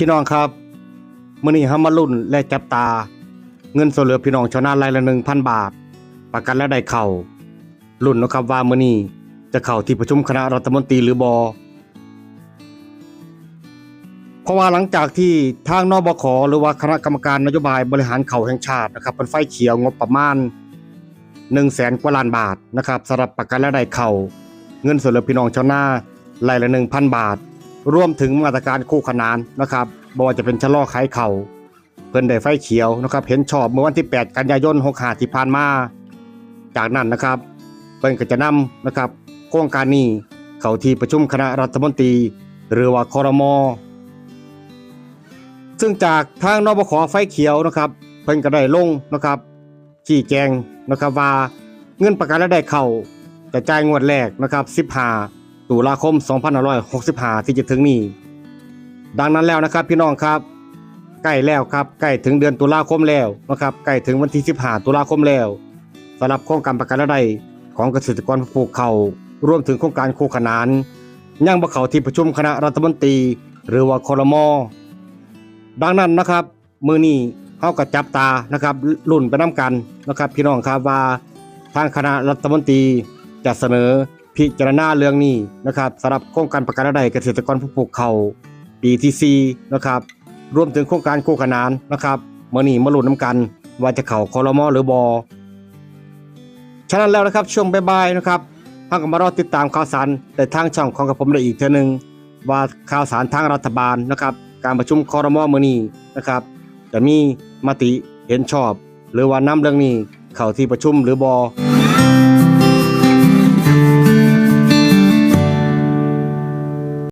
พี่น้องครับมื้อนี้ฮามาลุ้นและจับตา เงินส่วนเหลือพี่น้องชาวนารายละ1,000บาท ประกันและได้เข้าลุ้นนะครับว่ามื้อนี้จะเข้าที่ประชุมคณะรัฐมนตรีหรือบ่เพราะว่าหลังจากที่ทางนบขหรือว่าคณะกรรมการนโยบายบริหารเข่าแห่งชาตินะครับเป็นไฟเขียวงบประมาณ100,000กว่าล้านบาทนะครับสำหรับประกันและได้เข้าเงินส่วนเหลือพี่น้องชาวนารายละ1,000บาท รวมถึงมาตรการคู่ขนานนะครับบ่ว่าจะเป็นชะลอขายเข่าเพิ่นได้ไฟเขียวนะครับ เห็นชอบเมื่อวันที่ 8 กันยายน65ที่ผ่านมา จากนั้นนะครับ เพิ่นก็จะนำนะครับโครงการนี้เข้าที่ประชุมคณะรัฐมนตรี หรือว่าคอรมอซึ่งจากทางนบขไฟเขียวนะครับ เพิ่นก็ได้ลงนะครับชี้แจงนะครับว่าเงินประกันรายได้เข้าจะจ่ายงวดแรกนะครับ15 ตุลาคม 2565 ที่จะถึงนี้ ดังนั้นแล้วนะครับพี่น้องครับ ใกล้แล้วครับใกล้ถึงเดือนตุลาคมแล้วนะครับใกล้ถึงวันที่ 15 ตุลาคมแล้วสำหรับโครงการประกันรายได้ของเกษตรกรผู้ปลูกเขาวรวมถึงโครงการคู่ขนานยังบ่เข้าที่ประชุมคณะรัฐมนตรี หรือว่าคอรมอดังนั้นนะครับ มือนี้เฮาก็จับตานะครับรุ่นไปนํกันนะครับ พี่น้องครับว่าทางคณะรัฐมนตรีจะเสนอ พิจารณาเรื่องนี้นะครับสำหรับโครงการประกันรายได้เกษตรกรผู้ปลูกเขาปีที่4นะครับรวมถึงโครงการคู่ขนานนะครับมื้อนี้มาลุ้นนํกัน ว่าจะเข้าคอรมอหรือบอฉะนั้นแล้วนะครับช่วงบ่ายๆนะครับเฮานก็มารอติดตามข่าวสารในทางช่องของกับผมได้อีกเทื่อหนึง ว่าข่าวสารทางรัฐบาลนะครับ การประชุมคอรมอมื้อนี้นะครับ จะมีมติเห็นชอบ หรือว่านำเรื่องนี้เข้าที่ประชุมหรือบอ